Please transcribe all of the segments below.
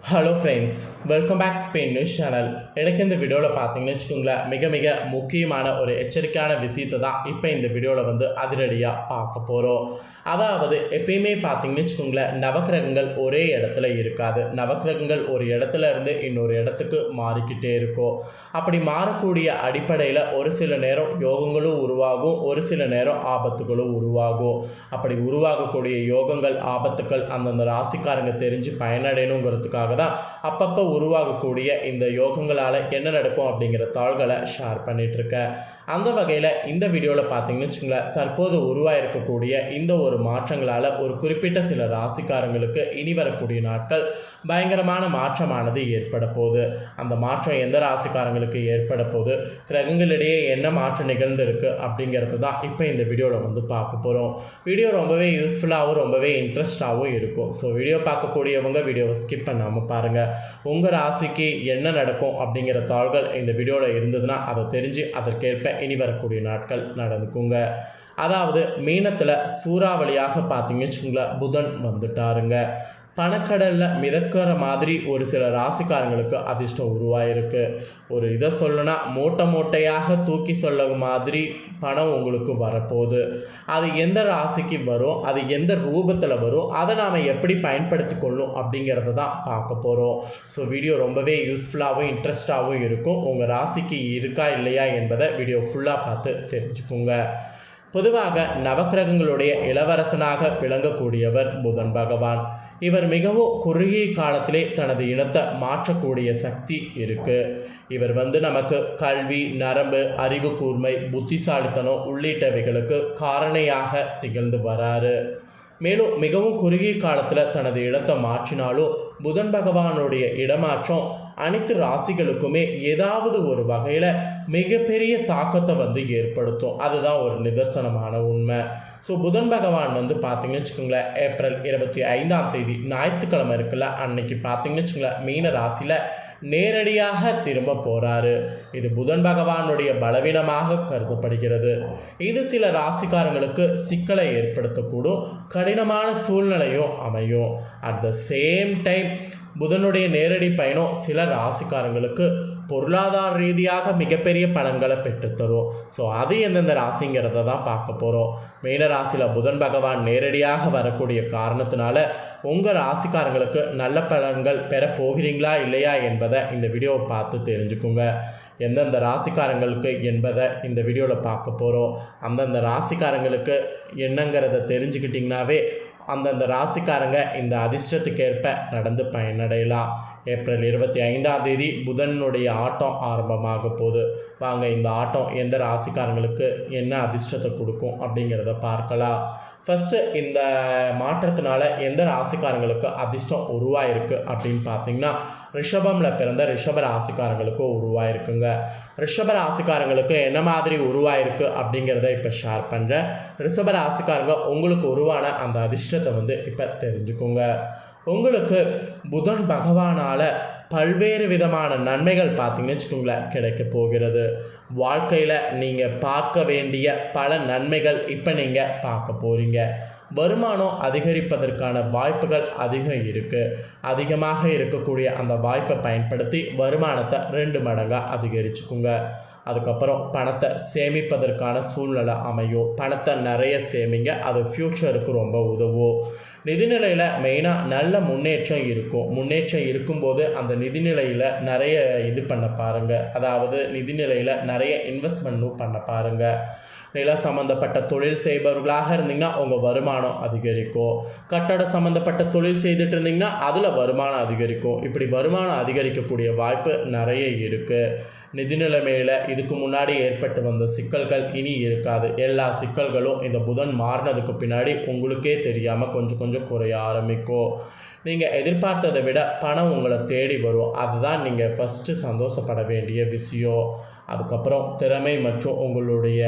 Hello friends welcome back Spain news channel எனக்கு இந்த வீடியோவில் பார்த்தீங்கன்னு வச்சுக்கோங்களேன் மிக மிக முக்கியமான ஒரு எச்சரிக்கையான விஷயத்தை தான் இப்போ இந்த வீடியோவில் வந்து அதிரடியாக பார்க்க போகிறோம் அதாவது எப்பயுமே பார்த்தீங்கன்னு வச்சுக்கோங்களேன் நவக்கிரகங்கள் ஒரே இடத்துல இருக்காது. நவக்கிரகங்கள் ஒரு இடத்துல இருந்து இன்னொரு இடத்துக்கு மாறிக்கிட்டே இருக்கும். அப்படி மாறக்கூடிய அடிப்படையில் ஒரு சில நேரம் யோகங்களும் உருவாகும் ஒரு சில நேரம் ஆபத்துகளும் உருவாகும். அப்படி உருவாகக்கூடிய யோகங்கள் ஆபத்துக்கள் அந்தந்த ராசிக்காரங்க தெரிஞ்சு பயனடையணுங்கிறதுக்காக தான் அப்பப்போ உருவாகக்கூடிய இந்த யோகங்களால் என்ன நடக்கும் அப்படிங்கிற தாள்களை ஷேர் பண்ணிகிட்ருக்கேன் அந்த வகையில் இந்த வீடியோவில் பார்த்தீங்கன்னு வச்சுங்களேன் தற்போது உருவாயிருக்கக்கூடிய இந்த ஒரு மாற்றங்களால் ஒரு குறிப்பிட்ட சில ராசிக்காரங்களுக்கு இனி வரக்கூடிய நாட்கள் பயங்கரமான மாற்றமானது ஏற்பட போகுது. அந்த மாற்றம் எந்த ராசிக்காரங்களுக்கு ஏற்பட போகுது? கிரகங்களிடையே என்ன மாற்றம் நிகழ்ந்திருக்கு அப்படிங்கிறது தான் இப்போ இந்த வீடியோவில் வந்து பார்க்க போகிறோம் வீடியோ ரொம்பவே யூஸ்ஃபுல்லாகவும் ரொம்பவே இன்ட்ரெஸ்டாகவும் இருக்கும். ஸோ வீடியோ பார்க்கக்கூடியவங்க வீடியோவை ஸ்கிப் பண்ணாமல் பாருங்கள் உங்கள் ராசிக்கு என்ன நடக்கும் அப்படிங்கிற தாள்கள் இந்த வீடியோவில் இருந்ததுன்னா அதை தெரிஞ்சு அதற்கேற்ப இனி வரக்கூடிய நாட்கள் நடந்துக்குங்க. அதாவது மீனத்தில் சூறாவளியாக பார்த்தீங்கன்னு வச்சுக்கோங்களேன் புதன் வந்துட்டாருங்க. பணக்கடலில் மிதக்கிற மாதிரி ஒரு சில ராசிக்காரங்களுக்கு அதிர்ஷ்டம் உருவாயிருக்கு. ஒரு இதை சொல்லணும்னா மூட்டை மூட்டையாக தூக்கி சொல்ல மாதிரி பணம் உங்களுக்கு வரப்போகுது. அது எந்த ராசிக்கு வரும் அது எந்த ரூபத்தில் வரும் அதை நாம் எப்படி பயன்படுத்தி கொள்ளும் அப்படிங்கிறத தான் பார்க்க போகிறோம் ஸோ வீடியோ ரொம்பவே யூஸ்ஃபுல்லாகவும் இன்ட்ரெஸ்டாகவும் இருக்கும். உங்கள் ராசிக்கு இருக்கா இல்லையா என்பதை வீடியோ ஃபுல்லாக பார்த்து தெரிஞ்சுக்குங்க. பொதுவாக நவக்கிரகங்களுடைய இளவரசனாக விளங்கக்கூடியவர் புதன் பகவான். இவர் மிகவும் குறுகிய காலத்திலே தனது இனத்தை மாற்றக்கூடிய சக்தி இருக்கு. இவர் வந்து நமக்கு கல்வி நரம்பு அறிவு கூர்மை புத்திசாலித்தனம் உள்ளிட்டவைகளுக்கு காரணியாக திகழ்ந்து வராரு. மேலும் மிகவும் குறுகிய காலத்தில் தனது இடத்தை மாற்றினாலும் புதன் பகவானுடைய இடமாற்றம் அனைத்து ராசிகளுக்குமே ஏதாவது ஒரு வகையில் மிகப்பெரிய தாக்கத்தை வந்து ஏற்படுத்தும். அதுதான் ஒரு நிதர்சனமான உண்மை. ஸோ புதன் பகவான் வந்து பார்த்தீங்கன்னு வச்சுக்கோங்களேன் ஏப்ரல் இருபத்தி ஐந்தாம் தேதி ஞாயிற்றுக்கிழமை இருக்குல்ல அன்னைக்கு பார்த்தீங்கன்னு வச்சுக்கோங்களேன் மீன ராசியில் நேரடியாக திரும்ப போகிறாரு இது புதன் பகவானுடைய பலவீனமாக கருதப்படுகிறது. இது சில ராசிக்காரங்களுக்கு சிக்கலை ஏற்படுத்தக்கூடும் கடினமான சூழ்நிலையும் அமையும். அட் த சேம் டைம் புதனுடைய நேரடி பயணம் சில ராசிக்காரங்களுக்கு பொருளாதார ரீதியாக மிகப்பெரிய பலன்களை பெற்றுத்தரும். ஸோ அது எந்தெந்த ராசிங்கிறத தான் பார்க்க போகிறோம் மீன ராசியில் புதன் பகவான் நேரடியாக வரக்கூடிய காரணத்தினால உங்கள் ராசிக்காரங்களுக்கு நல்ல பலன்கள் பெற போகிறீங்களா இல்லையா என்பதை இந்த வீடியோவை பார்த்து தெரிஞ்சுக்குங்க. எந்தெந்த ராசிக்காரங்களுக்கு என்பதை இந்த வீடியோவில் பார்க்க போகிறோம் அந்தந்த ராசிக்காரங்களுக்கு என்னங்கிறத தெரிஞ்சுக்கிட்டிங்கனாவே அந்தந்த ராசிக்காரங்க இந்த அதிர்ஷ்டத்துக்கேற்ப நடந்து பயனடையலாம். ஏப்ரல் இருபத்தி ஐந்தாம் தேதி புதனுடைய ஆட்டம் ஆரம்பமாக போகுது. வாங்க இந்த ஆட்டம் எந்த ராசிக்காரங்களுக்கு என்ன அதிர்ஷ்டத்தை கொடுக்கும் அப்படிங்கிறத பார்க்கலாம். ஃபஸ்ட்டு இந்த மாற்றத்தினால எந்த ராசிக்காரங்களுக்கு அதிர்ஷ்டம் உருவாயிருக்கு அப்படின்னு பார்த்தீங்கன்னா ரிஷபமில் பிறந்த ரிஷப ராசிக்காரங்களுக்கு உருவாயிருக்குங்க. ரிஷப ராசிக்காரங்களுக்கு என்ன மாதிரி உருவாயிருக்கு அப்படிங்கிறத இப்போ ஷேர் பண்ணுறேன் ரிஷப ராசிக்காரங்க உங்களுக்கு உருவான அந்த அதிர்ஷ்டத்தை வந்து இப்போ தெரிஞ்சுக்கோங்க. உங்களுக்கு புதன் பகவானால் பல்வேறு விதமான நன்மைகள் பார்த்தீங்கன்னு வச்சுக்கோங்களேன் கிடைக்க போகிறது. வாழ்க்கையில் நீங்கள் பார்க்க வேண்டிய பல நன்மைகள் இப்போ நீங்கள் பார்க்க போகிறீங்க வருமானம் அதிகரிப்பதற்கான வாய்ப்புகள் அதிகம் இருக்குது அதிகமாக இருக்கக்கூடிய அந்த வாய்ப்பை பயன்படுத்தி வருமானத்தை ரெண்டு மடங்காக அதிகரிச்சுக்குங்க. அதுக்கப்புறம் பணத்தை சேமிப்பதற்கான சூழ்நிலை அமையும். பணத்தை நிறைய சேமிங்க அது ஃப்யூச்சருக்கு ரொம்ப உதவும். நிதிநிலையில் மெயினாக நல்ல முன்னேற்றம் இருக்கும். முன்னேற்றம் இருக்கும்போது அந்த நிதிநிலையில் நிறைய இது பண்ண பாருங்கள் அதாவது நிதிநிலையில் நிறைய இன்வெஸ்ட்மெண்ட்டும் பண்ண பாருங்கள் நில சம்மந்தப்பட்ட தொழில் செய்பவர்களாக இருந்தீங்கன்னா உங்கள் வருமானம் அதிகரிக்கும். கட்டட சம்மந்தப்பட்ட தொழில் செய்துட்டு இருந்தீங்கன்னா அதில் வருமானம் அதிகரிக்கும். இப்படி வருமானம் அதிகரிக்கக்கூடிய வாய்ப்பு நிறைய இருக்குது நிதி நிலைமையில் இதுக்கு முன்னாடி ஏற்பட்டு வந்த சிக்கல்கள் இனி இருக்காது. எல்லா சிக்கல்களும் இந்த புதன் மாறினதுக்கு பின்னாடி உங்களுக்கே தெரியாமல் கொஞ்சம் கொஞ்சம் குறைய ஆரம்பிக்கும். நீங்கள் எதிர்பார்த்ததை விட பணம் உங்களை தேடி வரும். அதுதான் நீங்கள் ஃபஸ்ட்டு சந்தோஷப்பட வேண்டிய விஷயம். அதுக்கப்புறம் திறமை மற்றும் உங்களுடைய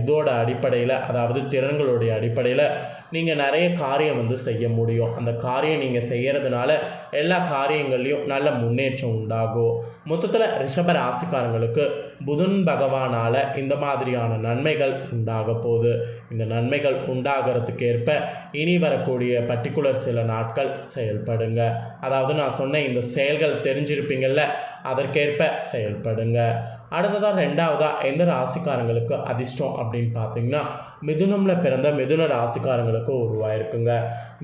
இதோட அடிப்படையில் அதாவது திறன்களுடைய அடிப்படையில் நீங்கள் நிறைய காரியம் வந்து செய்ய முடியும். அந்த காரியம் நீங்கள் செய்கிறதுனால எல்லா காரியங்கள்லையும் நல்ல முன்னேற்றம் உண்டாகும். மொத்தத்தில் ரிஷப ராசிக்காரங்களுக்கு புதன் பகவானால் இந்த மாதிரியான நன்மைகள் உண்டாக போகுது. இந்த நன்மைகள் உண்டாகிறதுக்கு ஏற்ப இனி வரக்கூடிய பர்டிகுலர் சில நாட்கள் செயல்படுங்க. அதாவது நான் சொன்ன இந்த செயல்கள் தெரிஞ்சிருப்பீங்கள்ல அதற்கேற்ப செயல்படுங்க. அடுத்ததாக ரெண்டாவதாக எந்த ராசிக்காரங்களுக்கு அதிர்ஷ்டம் அப்படின்னு பார்த்தீங்கன்னா மிதுனமில் பிறந்த மிதுன ராசிக்காரங்களுக்கு உருவாயிருக்குங்க.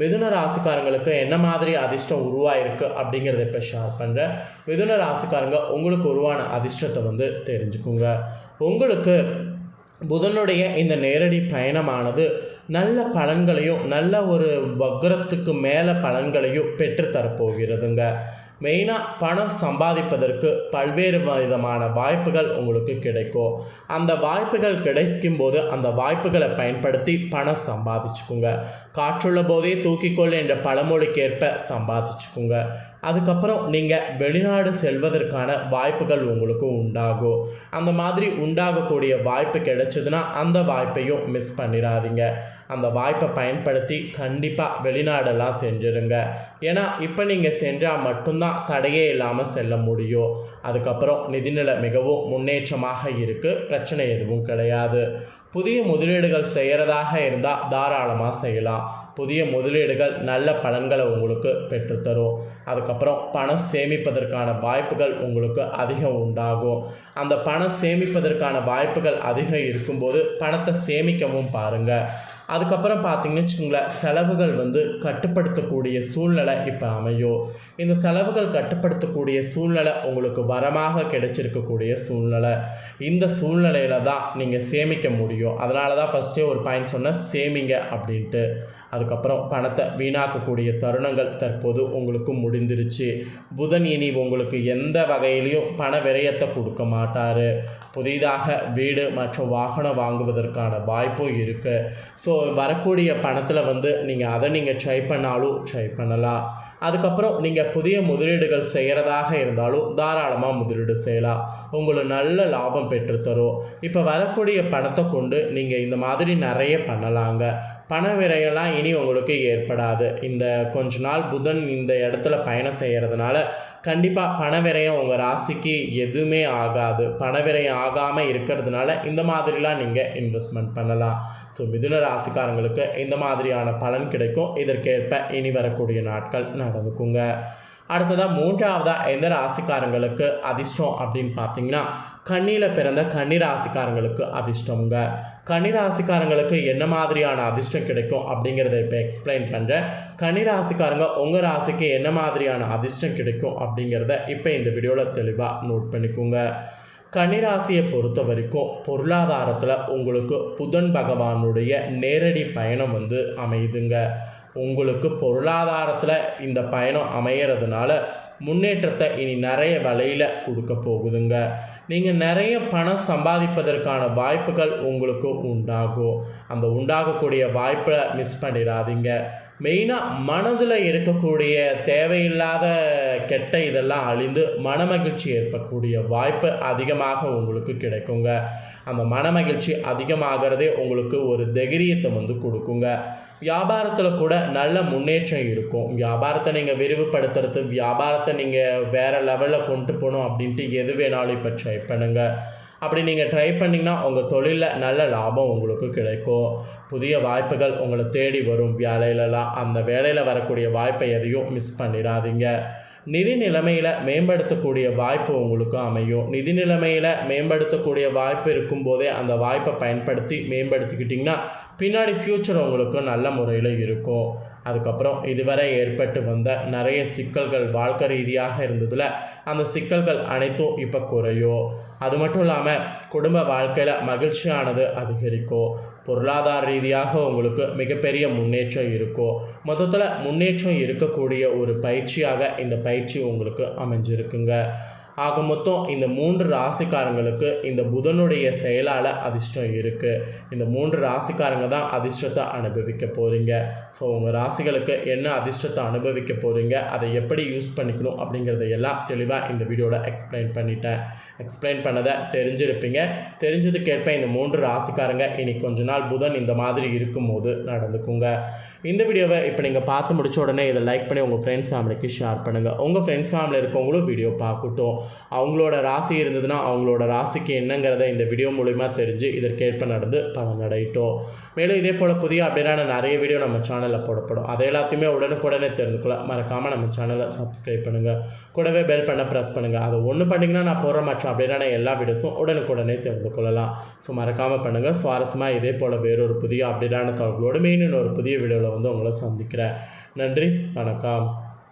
மிதுன ராசிக்காரங்களுக்கு என்ன மாதிரி அதிர்ஷ்டம் உருவாயிருக்கு அப்படிங்கிறத இப்போ ஷேர் பண்ணுறேன் மிதுன ராசிக்காரங்க உங்களுக்கு உருவான அதிர்ஷ்டத்தை வந்து தெரிஞ்சுக்குங்க. உங்களுக்கு புதனுடைய இந்த நேரடி பயணமானது நல்ல பலன்களையும் நல்ல ஒரு வக்ரத்துக்கு மேலே பலன்களையும் பெற்றுத்தரப்போகிறதுங்க. மெயினாக பணம் சம்பாதிப்பதற்கு பல்வேறு விதமான வாய்ப்புகள் உங்களுக்கு கிடைக்கும். அந்த வாய்ப்புகள் கிடைக்கும்போது அந்த வாய்ப்புகளை பயன்படுத்தி பணம் சம்பாதிச்சுக்குங்க. காற்றுள்ள போதே தூக்கிக்கொள் என்ற பழமொழிக்கேற்ப சம்பாதிச்சுக்குங்க. அதுக்கப்புறம் நீங்கள் வெளிநாடு செல்வதற்கான வாய்ப்புகள் உங்களுக்கு உண்டாகும். அந்த மாதிரி உண்டாகக்கூடிய வாய்ப்பு கிடைச்சதுன்னா அந்த வாய்ப்பையும் மிஸ் பண்ணிடாதீங்க அந்த வாய்ப்பை பயன்படுத்தி கண்டிப்பாக வெளிநாடெல்லாம் செஞ்சுருங்க ஏன்னா இப்போ நீங்கள் சென்றால் மட்டும்தான் தடையே இல்லாமல் செல்ல முடியும். அதுக்கப்புறம் நிதிநிலை மிகவும் முன்னேற்றமாக இருக்குது பிரச்சனை எதுவும் கிடையாது. புதிய முதலீடுகள் செய்கிறதாக இருந்தால் தாராளமாக செய்யலாம். புதிய முதலீடுகள் நல்ல பலன்களை உங்களுக்கு பெற்றுத்தரும். அதுக்கப்புறம் பணம் சேமிப்பதற்கான வாய்ப்புகள் உங்களுக்கு அதிகம் உண்டாகும். அந்த பணம் சேமிப்பதற்கான வாய்ப்புகள் அதிகம் இருக்கும்போது பணத்தை சேமிக்கவும் பாருங்கள் அதுக்கப்புறம் பார்த்தீங்கன்னு வச்சுக்கோங்களேன் செலவுகள் வந்து கட்டுப்படுத்தக்கூடிய சூழ்நிலை இப்போ அமையும் இந்த செலவுகள் கட்டுப்படுத்தக்கூடிய சூழ்நிலை உங்களுக்கு வரமாக கிடைச்சிருக்கக்கூடிய சூழ்நிலை. இந்த சூழ்நிலையில தான் நீங்கள் சேமிக்க முடியும். அதனால தான் ஃபஸ்ட்டே ஒரு பாயிண்ட் சொன்னேன் சேமிங்க அப்படின்ட்டு. அதுக்கப்புறம் பணத்தை வீணாக்கக்கூடிய தருணங்கள் தற்போது உங்களுக்கு முடிந்துருச்சு. புதன் இனி உங்களுக்கு எந்த வகையிலையும் பண விரயத்தை கொடுக்க மாட்டார். புதிதாக வீடு மற்றும் வாகனம் வாங்குவதற்கான வாய்ப்பும் இருக்குது ஸோ வரக்கூடிய பணத்தில் வந்து நீங்கள் அதை நீங்கள் ட்ரை பண்ணாலும் ட்ரை பண்ணலாம். அதுக்கப்புறம் நீங்கள் புதிய முதலீடுகள் செய்கிறதாக இருந்தாலும் தாராளமாக முதலீடு செய்யலாம். உங்களுக்கு நல்ல லாபம் பெற்றுத்தரும். இப்போ வரக்கூடிய பணத்தை கொண்டு நீங்கள் இந்த மாதிரி நிறைய பண்ணலாங்க. பண விரையெல்லாம் இனி உங்களுக்கு ஏற்படாது. இந்த கொஞ்ச நாள் புதன் இந்த இடத்துல பயணம் செய்கிறதுனால கண்டிப்பாக பண விரயம் உங்கள் ராசிக்கு எதுவுமே ஆகாது. பணவிரயம் ஆகாமல் இருக்கிறதுனால இந்த மாதிரிலாம் நீங்கள் இன்வெஸ்ட்மெண்ட் பண்ணலாம். ஸோ மிதுன ராசிக்காரங்களுக்கு இந்த மாதிரியான பலன் கிடைக்கும். இதற்கேற்ப இனி வரக்கூடிய நாட்கள் நடந்துக்குங்க. அடுத்ததாக மூன்றாவதாக எந்த ராசிக்காரங்களுக்கு அதிர்ஷ்டம் அப்படின்னு பார்த்தீங்கன்னா கண்ணியில் பிறந்த கன்னிராசிக்காரங்களுக்கு அதிர்ஷ்டங்க கன்னிராசிக்காரங்களுக்கு என்ன மாதிரியான அதிர்ஷ்டம் கிடைக்கும் அப்படிங்கிறத இப்போ எக்ஸ்பிளைன் பண்ணுறேன் கன்னிராசிக்காரங்க உங்கள் ராசிக்கு என்ன மாதிரியான அதிர்ஷ்டம் கிடைக்கும் அப்படிங்கிறத இப்போ இந்த வீடியோவில் தெளிவாக நோட் பண்ணிக்கோங்க. கன்னிராசியை பொறுத்த வரைக்கும் பொருளாதாரத்தில் உங்களுக்கு புதன் பகவானுடைய நேரடி பயணம் வந்து அமையுதுங்க. உங்களுக்கு பொருளாதாரத்தில் இந்த பயணம் அமையிறதுனால முன்னேற்றத்தை இனி நிறைய விலையில் கொடுக்க போகுதுங்க. நீங்கள் நிறைய பணம் சம்பாதிப்பதற்கான வாய்ப்புகள் உங்களுக்கு உண்டாகும். அந்த உண்டாகக்கூடிய வாய்ப்பை மிஸ் பண்ணிடாதீங்க. மெயினாக மனதில் இருக்கக்கூடிய தேவையில்லாத கெட்ட இதெல்லாம் அழிந்து மனமகிழ்ச்சி ஏற்படக்கூடிய வாய்ப்பு அதிகமாக உங்களுக்கு கிடைக்குங்க. அந்த மனமகிழ்ச்சி அதிகமாகிறதே உங்களுக்கு ஒரு தைரியத்தை வந்து கொடுக்குங்க. வியாபாரத்தில் கூட நல்ல முன்னேற்றம் இருக்கும். வியாபாரத்தை நீங்கள் விரிவுபடுத்துறது வியாபாரத்தை நீங்கள் வேறு லெவலில் கொண்டு போகணும் அப்படின்ட்டு எது வேணாலும் இப்போ ட்ரை பண்ணுங்கள் அப்படி நீங்கள் ட்ரை பண்ணிங்கன்னா உங்கள் தொழிலில் நல்ல லாபம் உங்களுக்கு கிடைக்கும். புதிய வாய்ப்புகள் உங்களை தேடி வரும். வேலையிலலாம் அந்த வேலையில் வரக்கூடிய வாய்ப்பை எதையும் மிஸ் பண்ணிடாதீங்க. நிதி நிலைமையில் மேம்படுத்தக்கூடிய வாய்ப்பு உங்களுக்கு அமையும். நிதி நிலைமையில் மேம்படுத்தக்கூடிய வாய்ப்பு இருக்கும்போதே அந்த வாய்ப்பை பயன்படுத்தி மேம்படுத்திக்கிட்டிங்கன்னா பின்னாடி ஃப்யூச்சர் உங்களுக்கு நல்ல முறையில் இருக்கும். அதுக்கப்புறம் இதுவரை ஏற்பட்டு வந்த நிறைய சிக்கல்கள் வாழ்க்கை ரீதியாக இருந்ததில் அந்த சிக்கல்கள் அனைத்தும் இப்போ குறையும் அது மட்டும் இல்லாமல் குடும்ப வாழ்க்கையில் மகிழ்ச்சியானது அதிகரிக்கும் பொருளாதார ரீதியாக உங்களுக்கு மிகப்பெரிய முன்னேற்றம் இருக்கும் மொத்தத்தில் முன்னேற்றம் இருக்கக்கூடிய ஒரு பயிற்சியாக இந்த பயிற்சி உங்களுக்கு அமைஞ்சிருக்குங்க. ஆக மொத்தம் இந்த மூன்று ராசிக்காரங்களுக்கு இந்த புதனுடைய செயலால் அதிர்ஷ்டம் இருக்குது இந்த மூன்று ராசிக்காரங்க தான் அதிர்ஷ்டத்தை அனுபவிக்க போகிறீங்க ஸோ உங்கள் ராசிகளுக்கு என்ன அதிர்ஷ்டத்தை அனுபவிக்க போகிறீங்க அதை எப்படி யூஸ் பண்ணிக்கணும் அப்படிங்கிறத எல்லாம் தெளிவாக இந்த வீடியோவில் எக்ஸ்பிளைன் பண்ணிட்டேன். எக்ஸ்பிளைன் பண்ணதை தெரிஞ்சிருப்பீங்க. தெரிஞ்சதுக்கேற்ப இந்த மூன்று ராசிக்காரங்க இனி கொஞ்ச நாள் புதன் இந்த மாதிரி இருக்கும்போது நடந்துக்குங்க. இந்த வீடியோவை இப்போ நீங்கள் பார்த்து முடிச்ச உடனே இதை லைக் பண்ணி உங்கள் ஃப்ரெண்ட்ஸ் ஃபேமிலிக்கு ஷேர் பண்ணுங்கள் உங்கள் ஃப்ரெண்ட்ஸ் ஃபேமிலி இருக்கவங்களும் வீடியோ பார்க்கட்டும். அவங்களோட ராசி இருந்ததுன்னா அவங்களோட ராசிக்கு என்னங்கிறத இந்த வீடியோ மூலிமா தெரிஞ்சு இதற்கேற்ப நடந்து பலனடையட்டும் மேலும் இதே போல் புதிய அப்டேட்டான நிறைய வீடியோ நம்ம சேனலில் போடப்படும். அதை எல்லாத்தையுமே உடனுக்குடனே தெரிந்துக்கலாம் மறக்காமல் நம்ம சேனலை சப்ஸ்கிரைப் பண்ணுங்கள் கூடவே பெல் பண்ண ப்ரெஸ் பண்ணுங்கள் அதை ஒன்று பண்ணிங்கன்னா நான் போகிற மற்ற அப்டேட்டான எல்லா வீடியோஸும் உடனுக்குடனே தெரிந்து கொள்ளலாம் ஸோ மறக்காமல் பண்ணுங்கள் சுவாரஸ்யமாக இதே போல் வேறொரு புதிய அப்டேட்டான தகவலோடு மீண்டும் ஒரு புதிய வீடியோவில் வந்து உங்களை சந்திக்கிறேன். நன்றி. வணக்கம்.